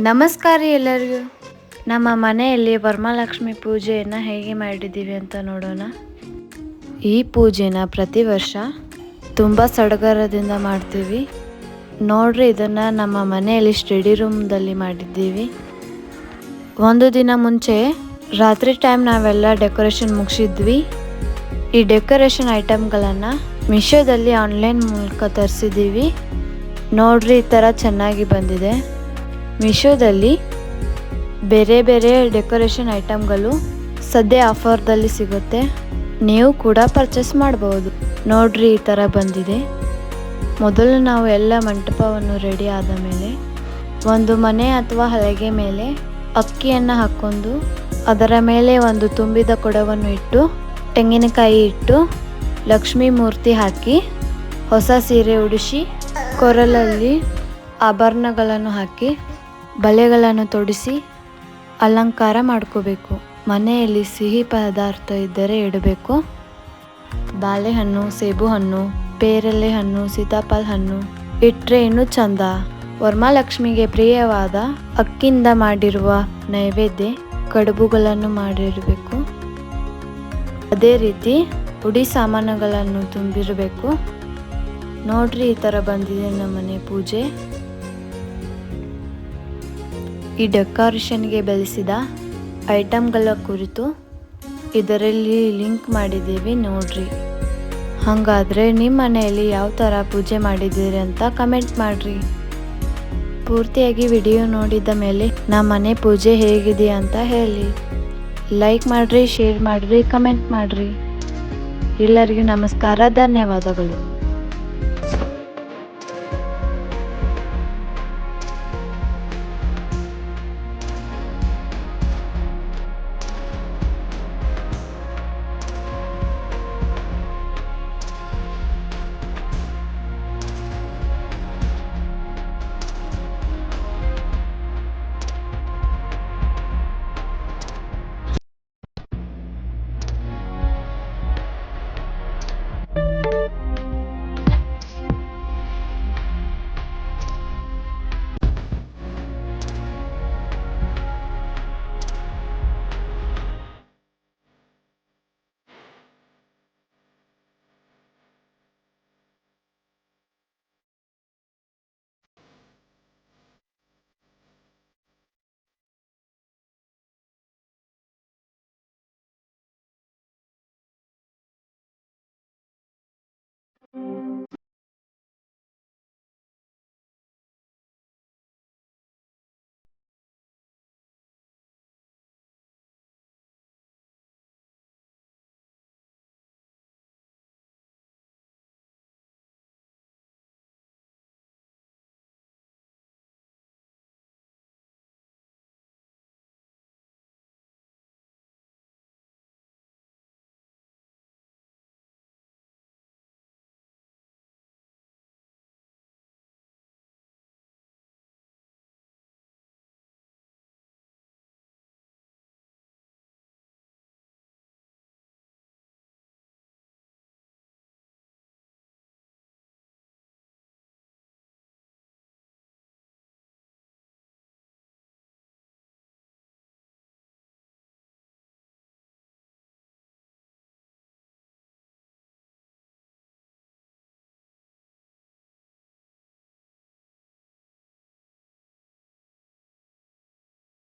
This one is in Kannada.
ನಮಸ್ಕಾರ ಎಲ್ಲರಿಗೂ. ನಮ್ಮ ಮನೆಯಲ್ಲಿ ವರಮಹಾಲಕ್ಷ್ಮಿ ಪೂಜೆಯನ್ನು ಹೇಗೆ ಮಾಡಿದ್ದೀವಿ ಅಂತ ನೋಡೋಣ. ಈ ಪೂಜೆನ ಪ್ರತಿ ವರ್ಷ ತುಂಬ ಸಡಗರದಿಂದ ಮಾಡ್ತೀವಿ. ನೋಡ್ರಿ ಇದನ್ನು ನಮ್ಮ ಮನೆಯಲ್ಲಿ ಸ್ಟಡಿ ರೂಮ್ದಲ್ಲಿ ಮಾಡಿದ್ದೀವಿ. ಒಂದು ದಿನ ಮುಂಚೆ ರಾತ್ರಿ ಟೈಮ್ ನಾವೆಲ್ಲ ಡೆಕೋರೇಷನ್ ಮುಗಿಸಿದ್ವಿ. ಈ ಡೆಕೋರೇಷನ್ ಐಟಮ್ಗಳನ್ನು ಮಿಶೋದಲ್ಲಿ ಆನ್ಲೈನ್ ಮೂಲಕ ತರಿಸಿದ್ದೀವಿ. ನೋಡ್ರಿ ಈ ಥರ ಚೆನ್ನಾಗಿ ಬಂದಿದೆ. ಮಿಶೋದಲ್ಲಿ ಬೇರೆ ಬೇರೆ ಡೆಕೋರೇಷನ್ ಐಟಮ್ಗಳು ಸದ್ಯ ಆಫರ್ದಲ್ಲಿ ಸಿಗುತ್ತೆ. ನೀವು ಕೂಡ ಪರ್ಚೇಸ್ ಮಾಡ್ಬೋದು. ನೋಡ್ರಿ, ಈ ಥರ ಬಂದಿದೆ. ಮೊದಲು ನಾವು ಎಲ್ಲ ಮಂಟಪವನ್ನು ರೆಡಿ ಆದ ಮೇಲೆ, ಒಂದು ಮನೆ ಅಥವಾ ಹಲಗೆ ಮೇಲೆ ಅಕ್ಕಿಯನ್ನು ಹಾಕ್ಕೊಂಡು ಅದರ ಮೇಲೆ ಒಂದು ತುಂಬಿದ ಕೊಡವನ್ನು ಇಟ್ಟು, ತೆಂಗಿನಕಾಯಿ ಇಟ್ಟು, ಲಕ್ಷ್ಮೀ ಮೂರ್ತಿ ಹಾಕಿ, ಹೊಸ ಸೀರೆ ಉಡಿಸಿ ಕೊರಲಲ್ಲಿ ಆಭರಣಗಳನ್ನು ಹಾಕಿ ಬಳೆಗಳನ್ನು ತೊಡಿಸಿ ಅಲಂಕಾರ ಮಾಡ್ಕೋಬೇಕು. ಮನೆಯಲ್ಲಿ ಸಿಹಿ ಪದಾರ್ಥ ಇದ್ದರೆ ಇಡಬೇಕು. ಬಾಳೆಹಣ್ಣು ಸೇಬು ಹಣ್ಣು ಪೇರಲೆ ಹಣ್ಣು ಸೀತಾಫಲ ಹಣ್ಣು ಇಟ್ಟರೆ ಇನ್ನೂ ಚಂದ. ವರ್ಮಾಲಕ್ಷ್ಮಿಗೆ ಪ್ರಿಯವಾದ ಅಕ್ಕಿಯಿಂದ ಮಾಡಿರುವ ನೈವೇದ್ಯ ಕಡುಬುಗಳನ್ನು ಮಾಡಿರಬೇಕು. ಅದೇ ರೀತಿ ಪುಡಿ ಸಾಮಾನುಗಳನ್ನು ತುಂಬಿರಬೇಕು. ನೋಡ್ರಿ ಈ ಥರ ಬಂದಿದೆ ನಮ್ಮನೆ ಪೂಜೆ. ಈ ಡೆಕೋರೇಷನ್ಗೆ ಬೆಳೆಸಿದ ಐಟಮ್ಗಳ ಕುರಿತು ಇದರಲ್ಲಿ ಲಿಂಕ್ ಮಾಡಿದ್ದೀವಿ, ನೋಡ್ರಿ. ಹಾಗಾದರೆ ನಿಮ್ಮ ಮನೆಯಲ್ಲಿ ಯಾವ ಥರ ಪೂಜೆ ಮಾಡಿದ್ದೀರಿ ಅಂತ ಕಮೆಂಟ್ ಮಾಡಿರಿ. ಪೂರ್ತಿಯಾಗಿ ವಿಡಿಯೋ ನೋಡಿದ ಮೇಲೆ ನಮ್ಮ ಮನೆ ಪೂಜೆ ಹೇಗಿದೆ ಅಂತ ಹೇಳಿ. ಲೈಕ್ ಮಾಡಿರಿ, ಶೇರ್ ಮಾಡಿರಿ, ಕಮೆಂಟ್ ಮಾಡಿರಿ. ಎಲ್ಲರಿಗೂ ನಮಸ್ಕಾರ, ಧನ್ಯವಾದಗಳು.